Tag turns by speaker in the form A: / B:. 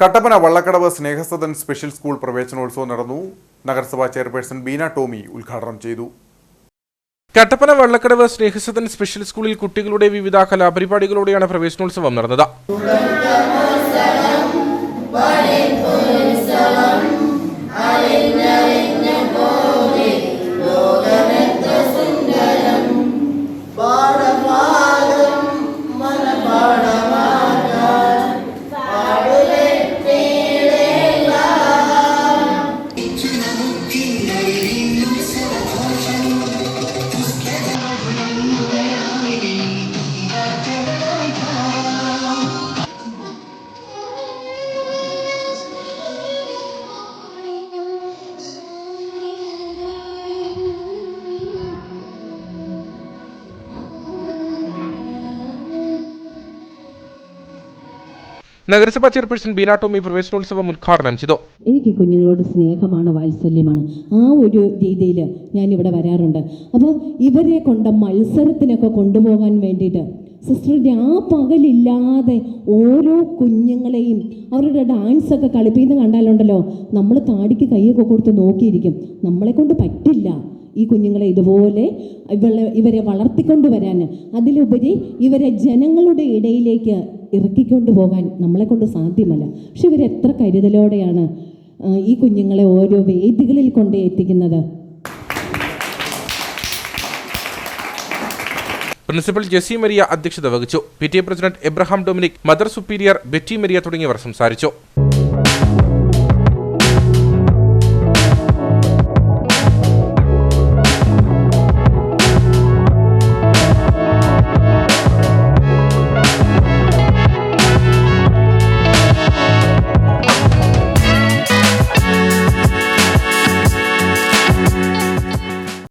A: Kattappana Vallakkadavu Snehasadan special school പ്രവേശനോത്സവം നടന്നു. നഗരസഭാ ചെയർപേഴ്സൺ ബീന ടോമി ഉദ്ഘാടനം ചെയ്തു.
B: കട്ടപ്പന വള്ളക്കടവ് സ്നേഹസദൻ സ്പെഷ്യൽ സ്കൂളിൽ കുട്ടികളുടെ വിവിധ കലാപരിപാടികളോടെയാണ് പ്രവേശനോത്സവം നടന്നത്. നഗരസഭാ ചെയർപേഴ്സൺ ബീന ടോമി പ്രവേശനോത്സവം ഉദ്ഘാടനം ചെയ്തു.
C: എനിക്ക് കുഞ്ഞുങ്ങളോട് സ്നേഹമാണ് വാത്സല്യമാണ്. ആ ഒരു രീതിയിൽ ഞാൻ ഇവിടെ വരാറുണ്ട്. അപ്പോൾ ഇവരെ കൊണ്ട് മത്സരത്തിനൊക്കെ കൊണ്ടുപോകാൻ വേണ്ടിയിട്ട് സിസ്റ്ററിന്റെ ആ പകലില്ലാതെ ഓരോ കുഞ്ഞുങ്ങളെയും അവരുടെ ഡാൻസ് ഒക്കെ കളിപ്പിക്കുന്ന കണ്ടാലുണ്ടല്ലോ നമ്മൾ താടിക്ക് കൈയൊക്കെ കൊടുത്ത് നോക്കിയിരിക്കും. നമ്മളെ കൊണ്ട് പറ്റില്ല ഈ കുഞ്ഞുങ്ങളെ ഇതുപോലെ ഇവളെ ഇവരെ വളർത്തിക്കൊണ്ടുവരാൻ അതിലുപരി ഇവരെ ജനങ്ങളുടെ ഇടയിലേക്ക് ഇറക്കിക്കൊണ്ട് പോകാൻ നമ്മളെ കൊണ്ട് സാധ്യമല്ല. പക്ഷെ ഇവരെത്ര കരുതലോടെയാണ് ഈ കുഞ്ഞുങ്ങളെ ഓരോ വേദികളിൽ കൊണ്ട് എത്തിക്കുന്നത്.
B: പ്രിൻസിപ്പൽ ജെസി മരിയ അധ്യക്ഷത വഹിച്ചു. P T A president Abraham Dominic mother superior Betty Maria തുടങ്ങിയവർ സംസാരിച്ചു.